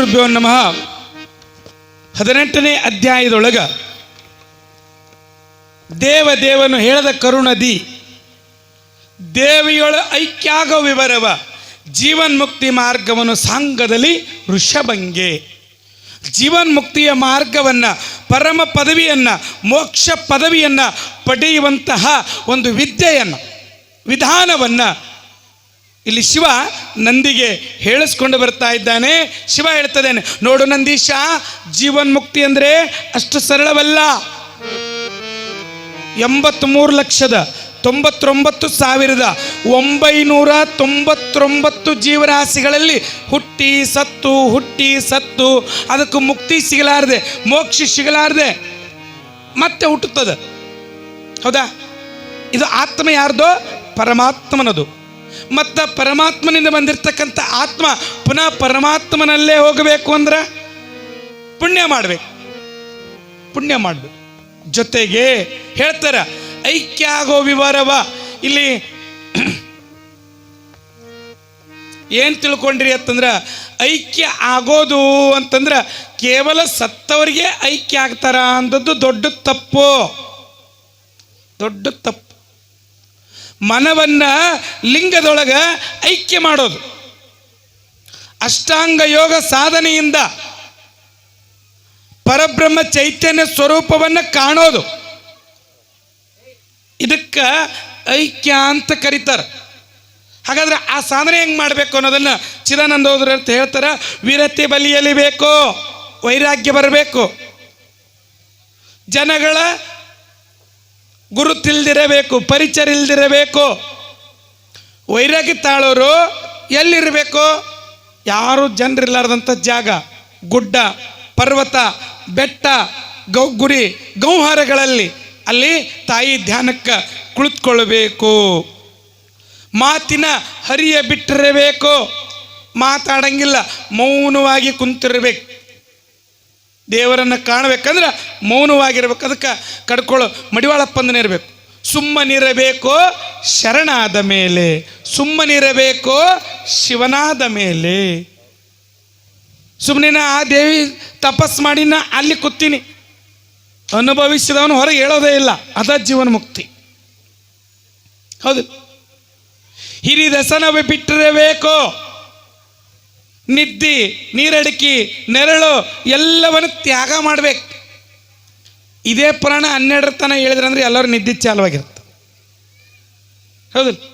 ಗುರುಭ್ಯೋ ನಮಃ. ಹದಿನೆಂಟನೇ ಅಧ್ಯಾಯದೊಳಗ ದೇವ ದೇವನು ಹೇಳದ ಕರುಣದಿ, ದೇವಿಯೊಳ ಐಕ್ಯಾಗ ವಿವರವ ಜೀವನ್ಮುಕ್ತಿ ಮಾರ್ಗವನ್ನು ಸಾಂಗದಲ್ಲಿ ಋಷಭಂಗೆ ಜೀವನ್ಮುಕ್ತಿಯ ಮಾರ್ಗವನ್ನ, ಪರಮ ಪದವಿಯನ್ನ, ಮೋಕ್ಷ ಪದವಿಯನ್ನ ಪಡೆಯುವಂತಹ ಒಂದು ವಿದ್ಯೆಯನ್ನ, ವಿಧಾನವನ್ನ ಇಲ್ಲಿ ಶಿವ ನಂದಿಗೆ ಹೇಳಿಸ್ಕೊಂಡು ಬರ್ತಾ ಇದ್ದಾನೆ. ಶಿವ ಹೇಳ್ತದೇನೆ, ನೋಡು ನಂದೀಶ, ಜೀವನ್ಮುಕ್ತಿ ಅಂದ್ರೆ ಅಷ್ಟು ಸರಳವಲ್ಲ. ಎಂಬತ್ಮೂರು ಲಕ್ಷದ ತೊಂಬತ್ತೊಂಬತ್ತು ಸಾವಿರದ ಒಂಬೈನೂರ ತೊಂಬತ್ತೊಂಬತ್ತು ಜೀವರಾಶಿಗಳಲ್ಲಿ ಹುಟ್ಟಿ ಸತ್ತು ಹುಟ್ಟಿ ಸತ್ತು, ಅದಕ್ಕೆ ಮುಕ್ತಿ ಸಿಗಲಾರದೆ, ಮೋಕ್ಷ ಸಿಗಲಾರದೆ, ಮತ್ತೆ ಹುಟ್ಟುತ್ತದೆ. ಹೌದಾ? ಇದು ಆತ್ಮ ಯಾರ್ದೋ? ಪರಮಾತ್ಮನದು. ಮತ್ತು ಪರಮಾತ್ಮನಿಂದ ಬಂದಿರತಕ್ಕಂಥ ಆತ್ಮ ಪುನಃ ಪರಮಾತ್ಮನಲ್ಲೇ ಹೋಗಬೇಕು ಅಂದ್ರೆ ಪುಣ್ಯ ಮಾಡಬೇಕು. ಪುಣ್ಯ ಮಾಡಬೇಕು. ಜೊತೆಗೆ ಹೇಳ್ತಾರ, ಐಕ್ಯ ಆಗೋ ವಿವರವ. ಇಲ್ಲಿ ಏನು ತಿಳ್ಕೊಂಡ್ರಿ ಅಂತಂದ್ರ, ಐಕ್ಯ ಆಗೋದು ಅಂತಂದ್ರೆ ಕೇವಲ ಸತ್ತವರಿಗೆ ಐಕ್ಯ ಆಗ್ತಾರ ಅಂದದ್ದು ದೊಡ್ಡ ತಪ್ಪು. ದೊಡ್ಡ ತಪ್ಪು. ಮನವನ್ನ ಲಿಂಗದೊಳಗೆ ಐಕ್ಯ ಮಾಡೋದು. ಅಷ್ಟಾಂಗ ಯೋಗ ಸಾಧನೆಯಿಂದ ಪರಬ್ರಹ್ಮ ಚೈತನ್ಯ ಸ್ವರೂಪವನ್ನು ಕಾಣೋದು. ಇದಕ್ಕೆ ಐಕ್ಯ ಅಂತ ಕರೀತಾರೆ. ಹಾಗಾದ್ರೆ ಆ ಸಾಧನೆ ಹೆಂಗೆ ಮಾಡಬೇಕು ಅನ್ನೋದನ್ನ ಚಿದಾನಂದ ಹೋದ್ರ ಅಂತ ಹೇಳ್ತಾರೆ, ವೀರತೆ ಬಲಿಯಲ್ಲಿ ಬೇಕು, ವೈರಾಗ್ಯ ಬರಬೇಕು. ಜನಗಳ ಗುರುತಿಲ್ದಿರಬೇಕು ಪರಿಚಯ ಇಲ್ದಿರಬೇಕು ವೈರಾಗ್ಯ ತಾಳೋರು ಎಲ್ಲಿರಬೇಕು? ಯಾರು ಜನರಿಲ್ಲಾರ್ದಂಥ ಜಾಗ, ಗುಡ್ಡ, ಪರ್ವತ, ಬೆಟ್ಟ ಗೌಗುರಿ ಗೌಹಾರಗಳಲ್ಲಿ ಅಲ್ಲಿ ತಾಯಿ ಧ್ಯಾನಕ್ಕೆ ಕುಳಿತುಕೊಳ್ಬೇಕು. ಮಾತಿನ ಹರಿಯ ಬಿಟ್ಟಿರಬೇಕು ಮಾತಾಡಂಗಿಲ್ಲ, ಮೌನವಾಗಿ ಕುಂತಿರ್ಬೇಕು. ದೇವರನ್ನು ಕಾಣಬೇಕಂದ್ರೆ ಮೌನವಾಗಿರ್ಬೇಕು ಅದಕ್ಕೆ ಕಡ್ಕೊಳ್ಳೋ ಮಡಿವಾಳಪ್ಪಂದನೇ ಇರಬೇಕು. ಸುಮ್ಮನಿರಬೇಕು ಶರಣಾದ ಮೇಲೆ, ಸುಮ್ಮನಿರಬೇಕು ಶಿವನಾದ ಮೇಲೆ. ಸುಮ್ಮನೆ ಆ ದೇವಿ ತಪಸ್ ಮಾಡಿ ನಾ ಅಲ್ಲಿ ಕೂತೀನಿ. ಅನುಭವಿಸಿದವನು ಹೊರಗೆ ಹೇಳೋದೇ ಇಲ್ಲ, ಅದ ಜೀವನ ಮುಕ್ತಿ. ಹೌದು. ಹಿರಿದಸನವೇ ಬಿಟ್ಟಿರಬೇಕು ನಿದ್ದಿ, ನೀರಡಿಕೆ, ನೆರಳು ಎಲ್ಲವನ್ನು ತ್ಯಾಗ ಮಾಡ್ಬೇಕು. ಇದೇ ಪುರಾಣ ಹನ್ನೆರಡರ ತನ ಹೇಳಿದ್ರೆ ಅಂದ್ರೆ ಎಲ್ಲರೂ ನಿದ್ದೆ ಚಾಲವಾಗಿರುತ್ತೆ. ಹೌದು.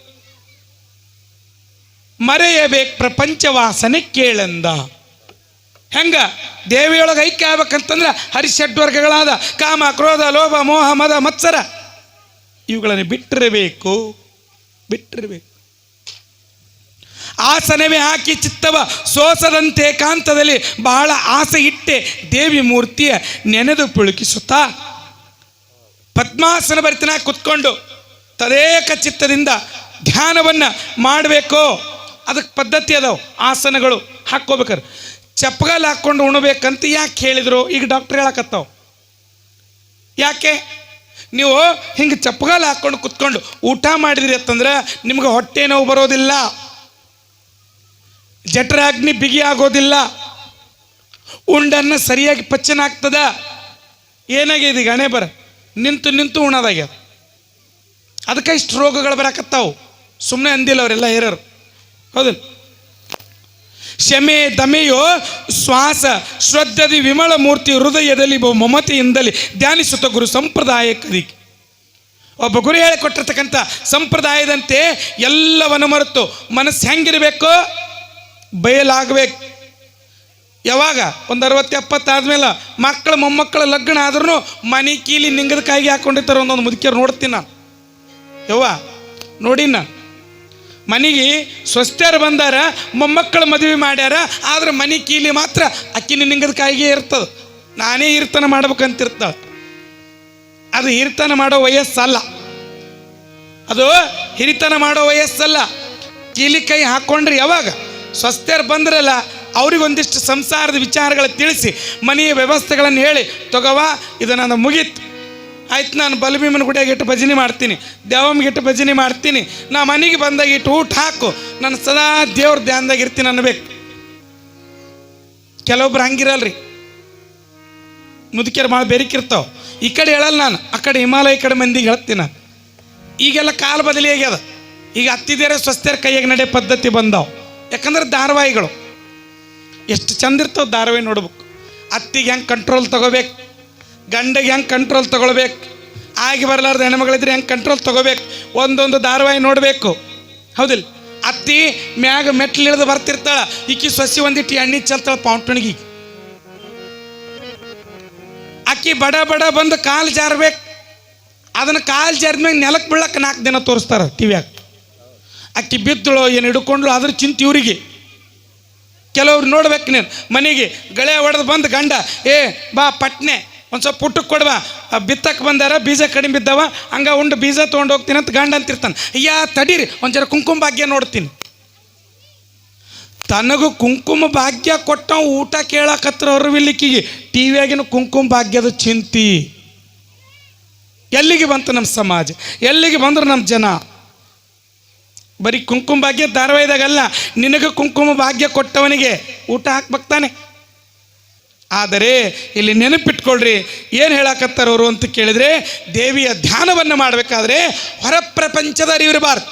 ಮರೆಯಬೇಕು ಪ್ರಪಂಚ ವಾಸನೆ ಕೇಳಂದ. ಹೆಂಗ? ದೇವಿಯೊಳಗೆ ಐಕ್ಯ ಆಗ್ಬೇಕಂತಂದ್ರೆ ಹರಿಷಡ್ವರ್ಗಗಳಾದ ಕಾಮ, ಕ್ರೋಧ, ಲೋಭ, ಮೋಹ, ಮದ, ಮತ್ಸರ. ಇವುಗಳನ್ನು ಬಿಟ್ಟಿರಬೇಕು. ಬಿಟ್ಟಿರಬೇಕು. ಆಸನವೇ ಹಾಕಿ ಚಿತ್ತವ ಸೋಸದಂತೆ ಕಾಂತದಲ್ಲಿ ಬಹಳ ಆಸೆ ಇಟ್ಟೆ ದೇವಿ ಮೂರ್ತಿಯ ನೆನೆದು ಪುಳುಕಿಸುತ್ತಾ. ಪದ್ಮಾಸನ ಭರಿತನ ಕುತ್ಕೊಂಡು ತದೇಕ ಚಿತ್ತದಿಂದ ಧ್ಯಾನವನ್ನು ಮಾಡಬೇಕು? ಅದಕ್ಕೆ ಪದ್ಧತಿ ಅದಾವ, ಆಸನಗಳು ಹಾಕ್ಕೋಬೇಕಾರೆ. ಚಪ್ಪಗಲ್ ಹಾಕ್ಕೊಂಡು ಉಣಬೇಕಂತ ಯಾಕೆ ಹೇಳಿದ್ರು? ಈಗ ಡಾಕ್ಟರ್ ಹೇಳಕತ್ತಾವ. ಯಾಕೆ? ನೀವು ಹಿಂಗೆ ಚಪ್ಪಗಾಲ ಹಾಕ್ಕೊಂಡು ಕುತ್ಕೊಂಡು ಊಟ ಮಾಡಿದ್ರಿ ಅಂತಂದ್ರೆ ನಿಮ್ಗೆ ಹೊಟ್ಟೆ ನೋವು ಬರೋದಿಲ್ಲ. ಜಠರಾಗ್ನಿ ಬಿಗಿ ಆಗೋದಿಲ್ಲ. ಉಂಡನ್ನ ಸರಿಯಾಗಿ ಪಚನ ಆಗ್ತದ? ಏನಾಗಿದೆ ಈಗ? ಹಣೆ ಬರ. ನಿಂತು ನಿಂತು ಉಣದಾಗ್ಯದ. ಅದಕ್ಕೆ ಇಷ್ಟು ರೋಗಗಳು ಬರಕತ್ತಾವು. ಸುಮ್ಮನೆ ಅಂದಿಲ್ಲ ಅವರೆಲ್ಲ ಹೇರರು ಹೌದು. ಶಮೆ ದಮೆಯೋ ಶ್ವಾಸ ಶ್ರದ್ಧದಿ ವಿಮಲ ಮೂರ್ತಿ ಹೃದಯದಲ್ಲಿ ಮಮತೆಯಿಂದಲೇ ಧ್ಯಾನಿಸುತ್ತ ಗುರು ಸಂಪ್ರದಾಯ ಕದಿಗೆ ಒಬ್ಬ ಗುರು ಹೇಳಿಕೊಟ್ಟಿರ್ತಕ್ಕಂಥ ಸಂಪ್ರದಾಯದಂತೆ ಎಲ್ಲವನ್ನು ಮರೆತು ಮನಸ್ಸು ಹೆಂಗಿರಬೇಕು? ಬಯಲಾಗಬೇಕು. ಯಾವಾಗ? ಒಂದು ಅರವತ್ತು ಆದಮೇಲೆ ಮಕ್ಕಳ ಮೊಮ್ಮಕ್ಕಳ ಲಗ್ನ ಆದ್ರೂ ಮನೆ ಕೀಲಿ ನಿಂಗದ ಕಾಯಿಗೆ ಹಾಕೊಂಡಿರ್ತಾರೆ ಒಂದೊಂದು ಮುದುಕಿಯರು ನೋಡ್ತೀನಿ ನಾನು. ಯವ್ವ? ನೋಡಿ ನಾನು. ಮನೆಗೆ ಸ್ವಸ್ಥರು ಬಂದಾರ, ಮೊಮ್ಮಕ್ಕಳ ಮದುವೆ ಮಾಡ್ಯಾರ, ಆದ್ರೆ ಮನೆ ಕೀಲಿ ಮಾತ್ರ ಅಕ್ಕಿನ ನಿಂಗದ ಕಾಯಿಗೆ ಇರ್ತದೆ. ನಾನೇ ಇರ್ತನ ಮಾಡ್ಬೇಕಂತಿರ್ತ ಅದು ಹಿರಿತನ ಮಾಡೋ ವಯಸ್ಸಲ್ಲ. ಅದು ಹಿರಿತನ ಮಾಡೋ ವಯಸ್ಸಲ್ಲ. ಕೀಲಿ ಕೈ ಹಾಕ್ಕೊಂಡ್ರೆ ಯಾವಾಗ? ಸ್ವಸ್ಥರು ಬಂದ್ರಲ್ಲ, ಅವ್ರಿಗೊಂದಿಷ್ಟು ಸಂಸಾರದ ವಿಚಾರಗಳು ತಿಳಿಸಿ, ಮನೆಯ ವ್ಯವಸ್ಥೆಗಳನ್ನು ಹೇಳಿ, ತಗೋವ, ಇದು ನಾನು ಮುಗೀತು. ಆಯ್ತು, ನಾನು ಬಲಭೀಮನ ಗುಡಿಯಾಗ ಇಟ್ಟು ಭಜನೆ ಮಾಡ್ತೀನಿ, ದೇವಮ್ಗೆ ಇಟ್ಟು ಭಜನೆ ಮಾಡ್ತೀನಿ. ನಾ ಮನೆಗೆ ಬಂದಾಗ ಇಟ್ಟು ಊಟ ಹಾಕು. ನಾನು ಸದಾ ದೇವ್ರ ಧ್ಯಾನದಾಗ ಇರ್ತೀನಿ ಅನ್ನಬೇಕು. ಕೆಲವೊಬ್ರು ಹಂಗಿರಲ್ರಿ. ಮುದುಕಿಯರು ಭಾಳ ಬೇರಿಕಿರ್ತಾವ. ಈ ಕಡೆ ಹೇಳಲ್ಲ ನಾನು, ಆ ಕಡೆ ಹಿಮಾಲಯ ಕಡೆ ಮಂದಿಗೆ ಹೇಳ್ತೀನಿ ನಾನು. ಈಗೆಲ್ಲ ಕಾಲ ಬದಲಿ ಆಗ್ಯದ ಈಗ ಹತ್ತಿದೇರೆ ಸ್ವಸ್ಥರ ಕೈಯಾಗ ನಡೆ ಪದ್ಧತಿ ಬಂದಾವ. ಯಾಕಂದ್ರೆ ಧಾರಾವಾಹಿಗಳು. ಎಷ್ಟು ಚಂದ ಇರ್ತವೆ ಧಾರಾವಾಹಿ ನೋಡ್ಬೇಕು. ಅತ್ತಿಗೆ ಹೆಂಗೆ ಕಂಟ್ರೋಲ್ ತಗೋಬೇಕು, ಗಂಡಗೆ ಹೆಂಗೆ ಕಂಟ್ರೋಲ್ ತೊಗೊಳ್ಬೇಕು, ಆಗಿ ಬರಲಾರ್ದ ಹೆಣ್ಮಗಳಿದ್ರೆ ಹೆಂಗೆ ಕಂಟ್ರೋಲ್ ತಗೋಬೇಕು, ಒಂದೊಂದು ಧಾರಾವಾಹಿ ನೋಡಬೇಕು. ಹೌದಿಲ್ಲ? ಅತ್ತಿ ಮ್ಯಾಗ ಮೆಟ್ಲು ಇಳಿದು ಬರ್ತಿರ್ತಾಳ, ಈಕಿ ಸೊಸಿ ಒಂದಿಟ್ಟು ಎಣ್ಣೆ ಚೆಲ್ತಾಳೆ ಪೌಂಟಣಿಗೆ ಅಕ್ಕಿ ಬಡ ಬಡ ಬಂದು ಕಾಲು ಜಾರ್ಬೇಕು. ಅದನ್ನು ಕಾಲು ಜಾರಿದ್ಮೇಲೆ ನೆಲಕ್ಕೆ ಬೀಳಕ್ಕೆ ನಾಲ್ಕು ದಿನ ತೋರಿಸ್ತಾರೆ ಟಿವ್ಯಾಗ ಅಕ್ಕಿ ಬಿದ್ದಳು ಏನು ಹಿಡ್ಕೊಂಡ್ಳು ಅದ್ರ ಚಿಂತೆ ಇವರಿಗೆ. ಕೆಲವ್ರು ನೋಡ್ಬೇಕು ನೀನು, ಮನೆಗೆ ಗಳೆ ಹೊಡೆದು ಬಂದು ಗಂಡ, ಏ, ಬಾ ಪಟ್ನೆ, ಒಂದು ಸ್ವಲ್ಪ ಪುಟ್ಟಕ್ಕೆ ಕೊಡುವ ಬಿತ್ತಕ್ಕೆ ಬಂದಾರ, ಬೀಜ ಕಡಿಮೆ ಬಿದ್ದಾವ, ಹಂಗ ಉಂಡು ಬೀಜ ತೊಗೊಂಡು ಹೋಗ್ತೀನಿ ಅಂತ ಗಂಡ ಅಂತಿರ್ತಾನೆ. ಅಯ್ಯ, ತಡೀರಿ, ಒಂದು ಜರ ಕುಂಕುಮ ಭಾಗ್ಯ ನೋಡ್ತೀನಿ. ತನಗೂ ಕುಂಕುಮ ಭಾಗ್ಯ ಕೊಟ್ಟ ಊಟ ಕೇಳಕತ್ರ ಹೊರವಿಲ್ಲಿಕ್ಕಿಗೆ ಟಿ ವಿಯಾಗಿನ ಕುಂಕುಮ ಭಾಗ್ಯದ ಚಿಂತಿ. ಎಲ್ಲಿಗೆ ಬಂತು ನಮ್ಮ ಸಮಾಜ? ಎಲ್ಲಿಗೆ ಬಂದರು ನಮ್ಮ ಜನ? ಬರೀ ಕುಂಕುಮ ಭಾಗ್ಯ ಧಾರಾವಾಹಿದಾಗಲ್ಲ, ನಿನಗೆ ಕುಂಕುಮ ಭಾಗ್ಯ ಕೊಟ್ಟವನಿಗೆ ಊಟ ಹಾಕ್ಬಕ್ತಾನೆ ಆದರೆ ಇಲ್ಲಿ ನೆನಪಿಟ್ಕೊಳ್ರಿ, ಏನು ಹೇಳಕತ್ತಾರವರು ಅಂತ ಕೇಳಿದರೆ, ದೇವಿಯ ಧ್ಯಾನವನ್ನು ಮಾಡಬೇಕಾದ್ರೆ ಹೊರ ಪ್ರಪಂಚದ ಅರಿವಿರಬಾರ್ದು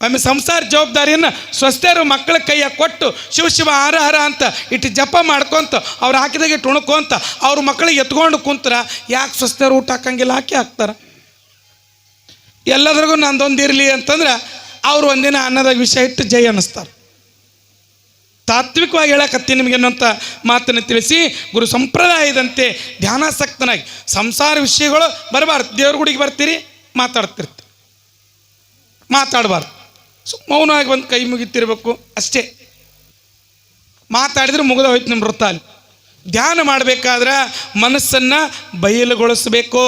ಒಮ್ಮೆ ಸಂಸಾರ ಜವಾಬ್ದಾರಿಯನ್ನು ಸ್ವಸ್ಥರು ಮಕ್ಕಳ ಕೈಯ ಕೊಟ್ಟು ಶಿವ ಶಿವ ಹರ ಹರ ಅಂತ ಇಟ್ಟು ಜಪ ಮಾಡ್ಕೊಂತ, ಅವ್ರು ಹಾಕಿದಾಗೆ ತುಣುಕೊಂತ ಅವ್ರ ಮಕ್ಕಳಿಗೆ ಎತ್ಕೊಂಡು ಕುಂತರ, ಯಾಕೆ ಸ್ವಸ್ಥರು ಊಟ ಹಾಕಂಗಿಲ್ಲ, ಹಾಕಿ ಹಾಕ್ತಾರ. ಎಲ್ಲದ್ರಿಗೂ ನಂದೊಂದಿರಲಿ ಅಂತಂದ್ರೆ ಅವ್ರು ಒಂದಿನ ಅನ್ನದಾಗ ವಿಷಯ ಇಟ್ಟು ಜೈ ಅನ್ನಿಸ್ತಾರೆ. ತಾತ್ವಿಕವಾಗಿ ಹೇಳಕತ್ತೀನಿ ನಿಮಗೆ ಅನ್ನೋಂಥ ಮಾತನ್ನು ತಿಳಿಸಿ, ಗುರು ಸಂಪ್ರದಾಯದಂತೆ ಧ್ಯಾನಾಸಕ್ತನಾಗಿ ಸಂಸಾರ ವಿಷಯಗಳು ಬರಬಾರ್ದು. ದೇವ್ರ ಗುಡಿಗೆ ಬರ್ತೀರಿ, ಮಾತಾಡ್ತಿರ್ತೀರಿ. ಮಾತಾಡಬಾರ್ದು. ಸೊ, ಮೌನವಾಗಿ ಒಂದು ಕೈ ಮುಗಿತಿರ್ಬೇಕು, ಅಷ್ಟೇ. ಮಾತಾಡಿದ್ರೆ ಮುಗಿದ ಹೋಯ್ತು ನಿಮ್ಮ ವೃತ್ತ ಅಲ್ಲಿ. ಧ್ಯಾನ ಮಾಡಬೇಕಾದ್ರೆ ಮನಸ್ಸನ್ನು ಬಯಲುಗೊಳಿಸಬೇಕು.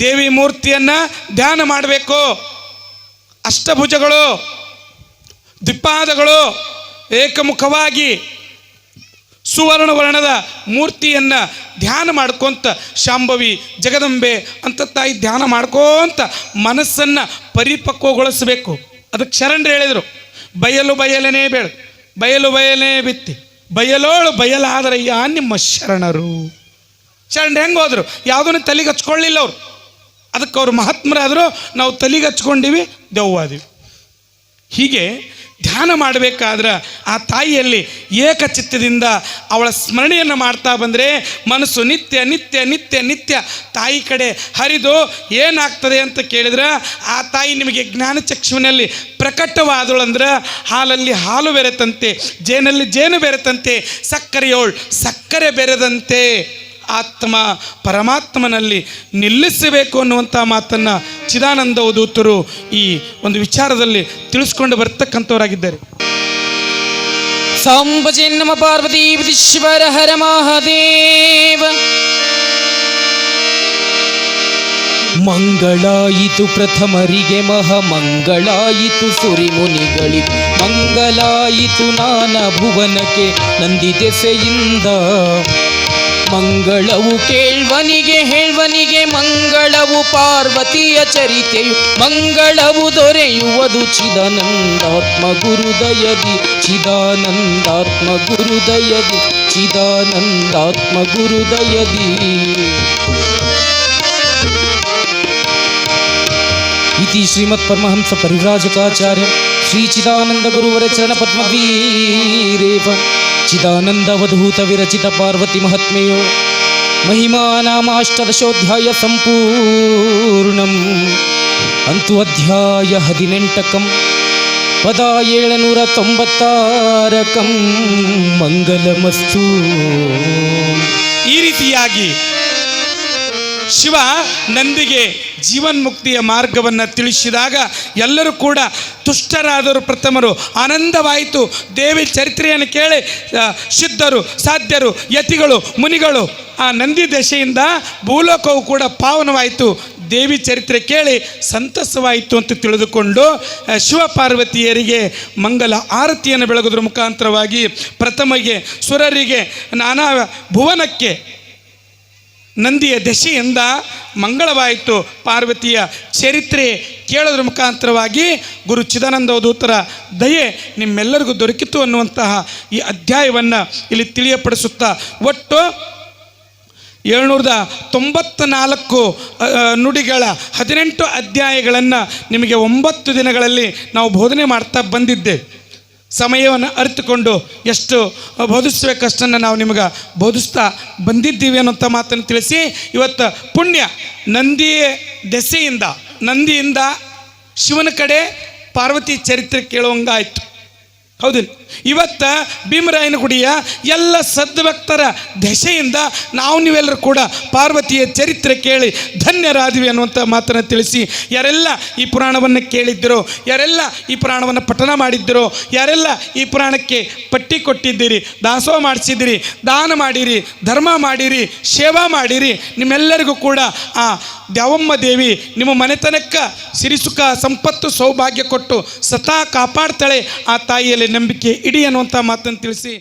ದೇವಿ ಮೂರ್ತಿಯನ್ನು ಧ್ಯಾನ ಮಾಡಬೇಕು. ಅಷ್ಟಭುಜಗಳು, ದ್ವಿಪಾದಗಳು ಏಕಮುಖವಾಗಿ ಸುವರ್ಣ ವರ್ಣದ ಮೂರ್ತಿಯನ್ನು ಧ್ಯಾನ ಮಾಡ್ಕೊಂತ ಶಾಂಭವಿ ಜಗದಂಬೆ ಅಂತ ತಾಯಿ ಧ್ಯಾನ ಮಾಡ್ಕೊಂತ ಮನಸ್ಸನ್ನು ಪರಿಪಕ್ವಗೊಳಿಸಬೇಕು. ಅದಕ್ಕೆ ಶರಣರು ಹೇಳಿದರು, ಬಯಲು ಬಯಲನೇ ಬೇಡ, ಬಯಲು ಬಯಲೇ ಬಿತ್ತಿ, ಬಯಲೋಳು ಬಯಲಾದರಯ್ಯ ನಿಮ್ಮ ಶರಣರು. ಶರಣರು ಹೆಂಗೆ ಹೋದರು? ಯಾವುದನ್ನು ತಲೆಗೆ ಹಚ್ಕೊಳ್ಳಿಲ್ಲ ಅವರು. ಅದಕ್ಕೆ ಅವ್ರು ಮಹಾತ್ಮರಾದರೂ, ನಾವು ತಲೆಗೆ ಹಚ್ಕೊಂಡಿವಿ ದೆವ್ವಾದಿವಿ ಹೀಗೆ ಧ್ಯಾನ ಮಾಡಬೇಕಾದ್ರೆ ಆ ತಾಯಿಯಲ್ಲಿ ಏಕಚಿತ್ತದಿಂದ ಅವಳ ಸ್ಮರಣೆಯನ್ನು ಮಾಡ್ತಾ ಬಂದರೆ ಮನಸ್ಸು ನಿತ್ಯ ನಿತ್ಯ ನಿತ್ಯ ನಿತ್ಯ ತಾಯಿ ಕಡೆ ಹರಿದು ಏನಾಗ್ತದೆ ಅಂತ ಕೇಳಿದ್ರೆ, ಆ ತಾಯಿ ನಿಮಗೆ ಜ್ಞಾನಚಕ್ಷುವಿನಲ್ಲಿ ಪ್ರಕಟವಾದಳು ಅಂದ್ರೆ ಹಾಲಲ್ಲಿ ಹಾಲು ಬೆರೆತಂತೆ, ಜೇನಲ್ಲಿ ಜೇನು ಬೆರೆತಂತೆ, ಸಕ್ಕರೆಯೋಳು ಸಕ್ಕರೆ ಬೆರೆದಂತೆ. ಆತ್ಮ ಪರಮಾತ್ಮನಲ್ಲಿ ನಿಲ್ಲಿಸಬೇಕು ಅನ್ನುವಂಥ ಮಾತನ್ನು ಚಿದಾನಂದ ಓದೂತರು ಈ ಒಂದು ವಿಚಾರದಲ್ಲಿ ತಿಳಿಸ್ಕೊಂಡು ಬರ್ತಕ್ಕಂಥವರಾಗಿದ್ದಾರೆ. ಸಾಂಬಜೆ ನಮ ಪಾರ್ವತೀಶ್ವರ ಹರ ಮಹಾದೇವ. ಮಂಗಳಾಯಿತು ಪ್ರಥಮರಿಗೆ ಮಹ ಮಂಗಳಾಯಿತು ಸುರಿಮುನಿಗಳಿ ಮಂಗಳಾಯಿತು ನಾನ ಭುವನಕ್ಕೆ ನಂದಿ ದೆಸೆಯಿಂದ ಮಂಗಳವು ಕೇಳ್ವನಿಗೆ, ಹೇಳ್ವನಿಗೆ ಮಂಗಳವು ಪಾರ್ವತಿಯ ಚರಿತೆಯು. ಮಂಗಳವು ದೊರೆಯುವುದು ಚಿದಾನಂದಾತ್ಮ ಗುರುದಯದಿ ಚಿದಾನಂದಾತ್ಮ ಗುರುದಯದಿ ಚಿದಾನಂದಾತ್ಮ ಗುರುದಯದಿ ಇತಿ ಶ್ರೀಮತ್ ಪರಮಹಂಸ ಪರಿವ್ರಾಜಕಾಚಾರ್ಯ ಶ್ರೀ ಚಿದಾನಂದ ಗುರುವರ ಚರಣ ಪದ್ಮವೀರೇವ. ಚಿದಾನಂದವಧೂತ ವಿರಚಿತ ಪಾರ್ವತಿ ಮಹಾತ್ಮೆಯೋ ಮಹಿಮಾ ನಾಮಾಷ್ಟದಶೋಧ್ಯಾಯ ಸಂಪೂರ್ಣಂ. ಅಂತು ಅಧ್ಯಾಯ ಹದಿನೆಂಟಕಂ ಪದ ಏಳುನೂರ ತೊಂಬತ್ತಾರಕಂ ಮಂಗಲಮಸ್ತು. ಈ ರೀತಿಯಾಗಿ ಶಿವ ನಂದಿಗೆ ಜೀವನ್ಮುಕ್ತಿಯ ಮಾರ್ಗವನ್ನು ತಿಳಿಸಿದಾಗ ಎಲ್ಲರೂ ಕೂಡ ತುಷ್ಟರಾದರು ಪ್ರಥಮರು. ಆನಂದವಾಯಿತು. ದೇವಿ ಚರಿತ್ರೆಯನ್ನು ಕೇಳಿ ಸಿದ್ಧರು ಸಾಧ್ಯರು, ಯತಿಗಳು, ಮುನಿಗಳು, ಆ ನಂದಿ ದಶೆಯಿಂದ ಭೂಲೋಕವು ಕೂಡ ಪಾವನವಾಯಿತು. ದೇವಿ ಚರಿತ್ರೆ ಕೇಳಿ ಸಂತಸವಾಯಿತು ಅಂತ ತಿಳಿದುಕೊಂಡು ಶಿವಪಾರ್ವತಿಯರಿಗೆ ಶಿವ ಪಾರ್ವತಿಯರಿಗೆ ಮಂಗಲ ಆರತಿಯನ್ನು ಬೆಳಗೋದ್ರ ಮುಖಾಂತರವಾಗಿ ಪ್ರಥಮಗೆ, ಸುರರಿಗೆ, ನಾನಾ ಭುವನಕ್ಕೆ ನಂದಿಯ ದಶೆಯಿಂದ ಮಂಗಳವಾಯಿತು. ಪಾರ್ವತಿಯ ಚರಿತ್ರೆ ಕೇಳೋದ್ರ ಮುಖಾಂತರವಾಗಿ ಗುರು ಚಿದಾನಂದ ಅವಧೂತರ ದಯೆ ನಿಮ್ಮೆಲ್ಲರಿಗೂ ದೊರಕಿತು ಅನ್ನುವಂತಹ ಈ ಅಧ್ಯಾಯವನ್ನು ಇಲ್ಲಿ ತಿಳಿಯಪಡಿಸುತ್ತಾ, ಒಟ್ಟು ಏಳ್ನೂರದ ತೊಂಬತ್ತ ನಾಲ್ಕು ನುಡಿಗಳ ಹದಿನೆಂಟು ಅಧ್ಯಾಯಗಳನ್ನು ನಿಮಗೆ ಒಂಬತ್ತು ದಿನಗಳಲ್ಲಿ ನಾವು ಬೋಧನೆ ಮಾಡ್ತಾ ಬಂದಿದ್ದೆ ಸಮಯವನ್ನು ಅರಿತುಕೊಂಡು ಎಷ್ಟು ಬೋಧಿಸಬೇಕಷ್ಟನ್ನು ನಾವು ನಿಮಗೆ ಬೋಧಿಸ್ತಾ ಬಂದಿದ್ದೀವಿ ಅನ್ನೋಂಥ ಮಾತನ್ನು ತಿಳಿಸಿ ಇವತ್ತು ಪುಣ್ಯ ನಂದಿಯ ದೆಸೆಯಿಂದ, ನಂದಿಯಿಂದ ಶಿವನ ಕಡೆ ಪಾರ್ವತಿ ಚರಿತ್ರೆ ಕೇಳುವಂಗಾಯ್ತು. ಹೌದಿಲ್ಲ. ಇವತ್ತ ಭೀಮರಾಯನ ಗುಡಿಯ ಎಲ್ಲ ಸದ್ಭಕ್ತರ ದೆಸೆಯಿಂದ ನಾವು ನೀವೆಲ್ಲರೂ ಕೂಡ ಪಾರ್ವತಿಯ ಚರಿತ್ರೆ ಕೇಳಿ ಧನ್ಯರಾದಿವಿ ಅನ್ನುವಂಥ ಮಾತನ್ನು ತಿಳಿಸಿ, ಯಾರೆಲ್ಲ ಈ ಪುರಾಣವನ್ನು ಕೇಳಿದ್ದರೋ ಯಾರೆಲ್ಲ ಈ ಪುರಾಣವನ್ನು ಪಠನ ಮಾಡಿದ್ದರೋ ಯಾರೆಲ್ಲ ಈ ಪುರಾಣಕ್ಕೆ ಪಟ್ಟಿ ಕೊಟ್ಟಿದ್ದೀರಿ, ದಾಸೋಹ ಮಾಡಿಸಿದ್ದೀರಿ, ದಾನ ಮಾಡಿರಿ, ಧರ್ಮ ಮಾಡಿರಿ, ಸೇವಾ ಮಾಡಿರಿ, ನಿಮ್ಮೆಲ್ಲರಿಗೂ ಕೂಡ ಆ ದ್ಯಾವಮ್ಮ ದೇವಿ ನಿಮ್ಮ ಮನೆತನಕ್ಕೆ ಸಿರಿಸುಖ, ಸಂಪತ್ತು, ಸೌಭಾಗ್ಯ ಕೊಟ್ಟು ಸತಾ ಕಾಪಾಡ್ತಾಳೆ ಆ ತಾಯಿಯಲ್ಲಿ. ನಂಬಿಕೆ ಇಡಿ ಅನ್ನುವಂಥ ಮಾತನ್ನು ತಿಳಿಸಿ